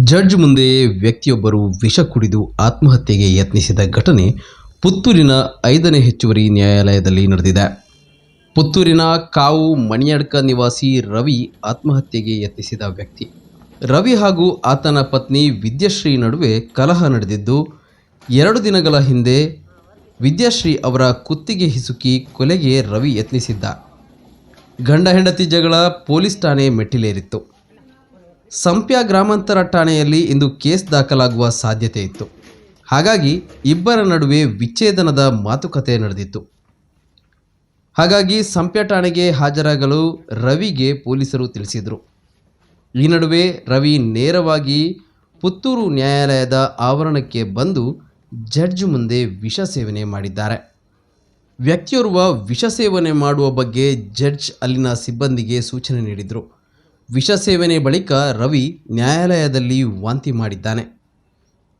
Judge ಮುಂದೆ ವ್ಯಕ್ತಿಯೊಬ್ಬರು ವಿಷ ಕುಡಿದು ಆತ್ಮಹತ್ಯೆಗೆ ಯತ್ನಿಸಿದ ಘಟನೆ ಪುತ್ತೂರಿನ ಐದನೇ ಹೆಚ್ಚುವರಿ ನ್ಯಾಯಾಲಯದಲ್ಲಿ ನಡೆದಿದೆ. ಪುತ್ತೂರಿನ ಕಾವು ಮಣಿಯಡ್ಕ ನಿವಾಸಿ ರವಿ ಆತ್ಮಹತ್ಯೆಗೆ ಯತ್ನಿಸಿದ ವ್ಯಕ್ತಿ. ರವಿ ಹಾಗೂ ಆತನ ಪತ್ನಿ ವಿದ್ಯಾಶ್ರೀ ನಡುವೆ ಕಲಹ ನಡೆದಿದ್ದು, ಎರಡು ದಿನಗಳ ಹಿಂದೆ ವಿದ್ಯಾಶ್ರೀ ಅವರ ಕುತ್ತಿಗೆ ಹಿಸುಕಿ ಕೊಲೆಗೆ ರವಿ ಯತ್ನಿಸಿದ್ದ. ಗಂಡ ಹೆಂಡತಿ ಜಗಳ ಪೊಲೀಸ್ ಠಾಣೆ ಮೆಟ್ಟಿಲೇರಿತ್ತು. ಸಂಪ್ಯ ಗ್ರಾಮಾಂತರ ಠಾಣೆಯಲ್ಲಿ ಇಂದು ಕೇಸ್ ದಾಖಲಾಗುವ ಸಾಧ್ಯತೆ ಇತ್ತು. ಹಾಗಾಗಿ ಇಬ್ಬರ ನಡುವೆ ವಿಚ್ಛೇದನದ ಮಾತುಕತೆ ನಡೆದಿತ್ತು. ಹಾಗಾಗಿ ಸಂಪ್ಯ ಠಾಣೆಗೆ ಹಾಜರಾಗಲು ರವಿಗೆ ಪೊಲೀಸರು ತಿಳಿಸಿದರು. ಈ ನಡುವೆ ರವಿ ನೇರವಾಗಿ ಪುತ್ತೂರು ನ್ಯಾಯಾಲಯದ ಆವರಣಕ್ಕೆ ಬಂದು ಜಡ್ಜ್ ಮುಂದೆ ವಿಷ ಸೇವನೆ ಮಾಡಿದ್ದಾರೆ. ವ್ಯಕ್ತಿಯೋರ್ವ ವಿಷ ಸೇವನೆ ಮಾಡುವ ಬಗ್ಗೆ ಜಡ್ಜ್ ಅಲ್ಲಿನ ಸಿಬ್ಬಂದಿಗೆ ಸೂಚನೆ ನೀಡಿದರು. ವಿಷ ಸೇವನೆ ಬಳಿಕ ರವಿ ನ್ಯಾಯಾಲಯದಲ್ಲಿ ವಾಂತಿ ಮಾಡಿದ್ದಾನೆ.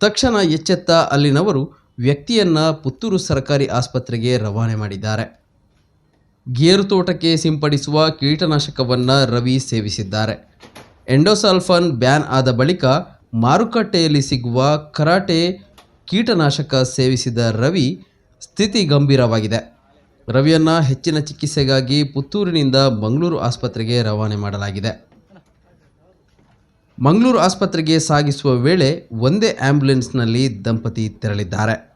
ತಕ್ಷಣ ಎಚ್ಚೆತ್ತ ಅಲ್ಲಿನವರು ವ್ಯಕ್ತಿಯನ್ನ ಪುತ್ತೂರು ಸರ್ಕಾರಿ ಆಸ್ಪತ್ರೆಗೆ ರವಾನೆ ಮಾಡಿದ್ದಾರೆ. ಗೇರು ತೋಟಕ್ಕೆ ಸಿಂಪಡಿಸುವ ಕೀಟನಾಶಕವನ್ನು ರವಿ ಸೇವಿಸಿದ್ದಾರೆ. ಎಂಡೋಸಲ್ಫಾನ್ ಬ್ಯಾನ್ ಆದ ಬಳಿಕ ಮಾರುಕಟ್ಟೆಯಲ್ಲಿ ಸಿಗುವ ಕರಾಟೆ ಕೀಟನಾಶಕ ಸೇವಿಸಿದ ರವಿ ಸ್ಥಿತಿ ಗಂಭೀರವಾಗಿದೆ. ರವಿಯನ್ನು ಹೆಚ್ಚಿನ ಚಿಕಿತ್ಸೆಗಾಗಿ ಪುತ್ತೂರಿನಿಂದ ಮಂಗಳೂರು ಆಸ್ಪತ್ರೆಗೆ ರವಾನೆ ಮಾಡಲಾಗಿದೆ. ಮಂಗಳೂರು ಆಸ್ಪತ್ರೆಗೆ ಸಾಗಿಸುವ ವೇಳೆ ಒಂದೇ ಆಂಬ್ಯುಲೆನ್ಸ್ನಲ್ಲಿ ದಂಪತಿ ತೆರಳಿದ್ದಾರೆ.